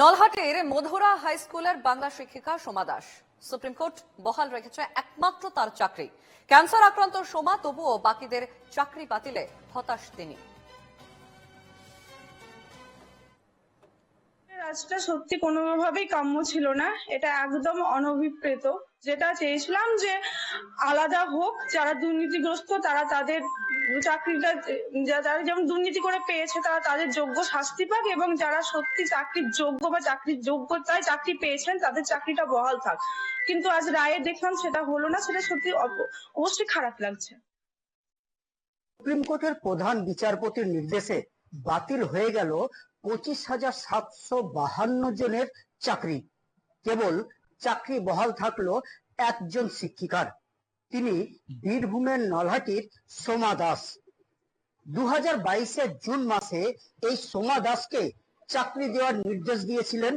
নলহাটির Madhura high স্কুলের বাংলা শিক্ষিকা Soma Das. Supreme court বহাল রেখেছে একমাত্র তার চাকরি। ক্যান্সার আক্রান্ত সোমা, তবুও বাকিদের চাকরি বাতিলে হতাশ তিনি। রাজটা সত্যি কোনোভাবেই কাম্য ছিল না। এটা একদম অনভিপ্রেত। যেটা চেয়েছিলাম যে আলাদা হোক, যারা দুর্নীতিগ্রস্ত, তারা তাদের চাকরিটা যারা যেমন দুর্নীতি করে পেয়েছে, তারা তাদের যোগ্য শাস্তি পাক এবং যারা সত্যি চাকরির যোগ্য বা চাকরির যোগ্যতায় চাকরি পেয়েছেন, তাদের চাকরিটা বহাল থাক। কিন্তু আজ রায়ে দেখলাম সেটা হলো না, সেটা সত্যি অব- অবশ্যই খারাপ লাগছে। সুপ্রিম কোর্টের প্রধান বিচারপতির নির্দেশে বাতিল হয়ে গেল পঁচিশ হাজার সাতশো বাহান্ন জনের চাকরি। কেবল চাকরি বহাল থাকল একজন শিক্ষিকার। তিনি বীরভূমের নলহাটির সোমা দাস। দু হাজার বাইশের জুন মাসে এই সোমা দাসকে চাকরি দেওয়ার নির্দেশ দিয়েছিলেন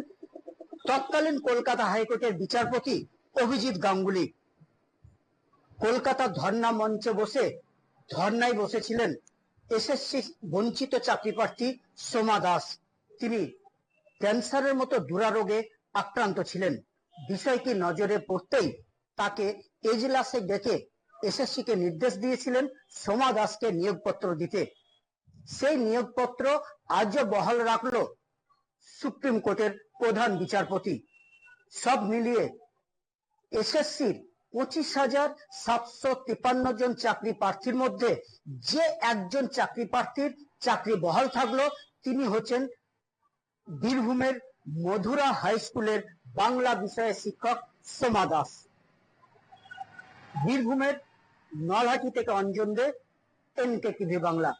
তৎকালীন কলকাতা হাইকোর্টের বিচারপতি অভিজিৎ গাঙ্গুলি। কলকাতা ধর্ণা মঞ্চে বসে ধর্নায় বসেছিলেন এসএসসি বঞ্চিত চাকরি প্রার্থী সোমা দাস। তিনি ক্যান্সারের মতো দুরারোগে আক্রান্ত ছিলেন। বিষয়টি নজরে পড়তেই তাকে এজলাসে ডেকে এসএসসি কে নির্দেশ দিয়েছিলেন সোমা দাসকে নিয়োগপত্র দিতে। সেই নিয়োগপত্র আজও বহাল রাখল সুপ্রিম কোর্টের প্রধান বিচারপতি। সব মিলিয়ে এসএসসির পঁচিশ হাজার সাতশো তিপ্পান্ন জন চাকরি প্রার্থীর মধ্যে যে একজন চাকরি প্রার্থীর চাকরি বহাল থাকল, তিনি হচ্ছেন বীরভূমের মধুরা হাই স্কুলের বাংলা বিষয়ের শিক্ষক সোমা দাস। বীরভূমের নলহাটি থেকে Anjan De N K TV Bangla.